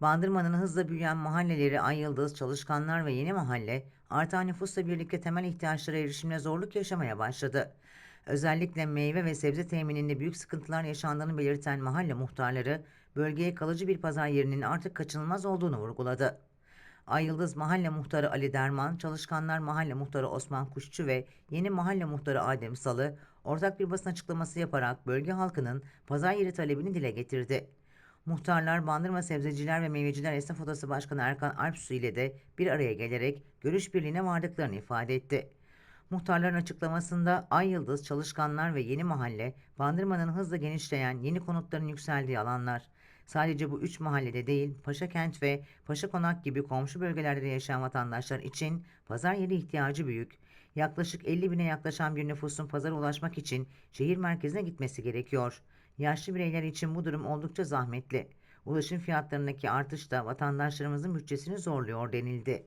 Bandırma'nın hızla büyüyen mahalleleri Ay-Yıldız, Çalışkanlar ve Yeni Mahalle, artan nüfusla birlikte temel ihtiyaçlara erişimde zorluk yaşamaya başladı. Özellikle meyve ve sebze temininde büyük sıkıntılar yaşandığını belirten mahalle muhtarları, bölgeye kalıcı bir pazar yerinin artık kaçınılmaz olduğunu vurguladı. Ay-Yıldız Mahalle Muhtarı Ali Derman, Çalışkanlar Mahalle Muhtarı Osman Kuşçu ve Yeni Mahalle Muhtarı Adem Salı, ortak bir basın açıklaması yaparak bölge halkının pazar yeri talebini dile getirdi. Muhtarlar Bandırma Sebzeciler ve Meyveciler Esnaf Odası Başkanı Erkan Alpsu ile de bir araya gelerek görüş birliğine vardıklarını ifade etti. Muhtarların açıklamasında Ay Yıldız, Çalışkanlar ve Yeni Mahalle, Bandırma'nın hızla genişleyen yeni konutların yükseldiği alanlar. Sadece bu üç mahallede değil, Paşakent ve Paşakonak gibi komşu bölgelerde de yaşayan vatandaşlar için pazar yeri ihtiyacı büyük. Yaklaşık 50 bine yaklaşan bir nüfusun pazara ulaşmak için şehir merkezine gitmesi gerekiyor. Yaşlı bireyler için bu durum oldukça zahmetli. Ulaşım fiyatlarındaki artış da vatandaşlarımızın bütçesini zorluyor denildi.